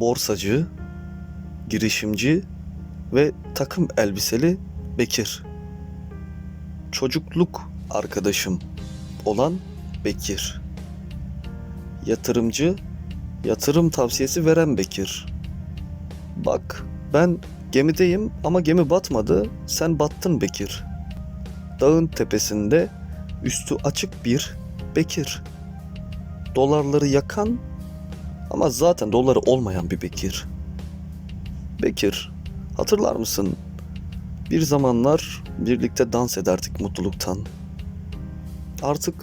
borsacı, girişimci ve takım elbiseli Bekir. Çocukluk arkadaşım olan Bekir. Yatırımcı, yatırım tavsiyesi veren Bekir. Bak, ben gemideyim ama gemi batmadı, sen battın Bekir. Dağın tepesinde üstü açık bir Bekir. Dolarları yakan ama zaten doları olmayan bir Bekir. Bekir, hatırlar mısın? Bir zamanlar birlikte dans ederdik mutluluktan. Artık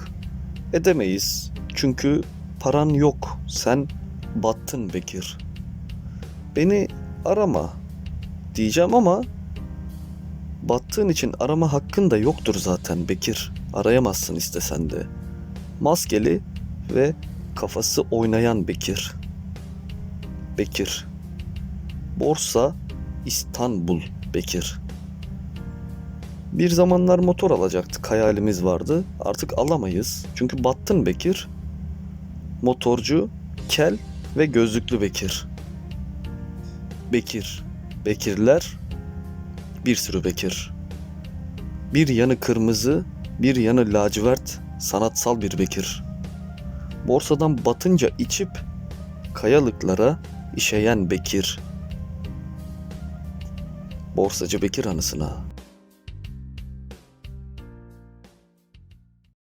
edemeyiz. Çünkü paran yok. Sen battın Bekir. Beni arama diyeceğim ama battığın için arama hakkın da yoktur zaten Bekir. Arayamazsın istesen de. Maskeli ve kafası oynayan Bekir. Bekir. Borsa İstanbul Bekir. Bir zamanlar motor alacaktık hayalimiz vardı. Artık alamayız. Çünkü battın Bekir. Motorcu, kel ve gözlüklü Bekir. Bekir. Bekirler. Bir sürü Bekir. Bir yanı kırmızı, bir yanı lacivert, sanatsal bir Bekir. Borsadan batınca içip kayalıklara işeyen Bekir. Borsacı Bekir anısına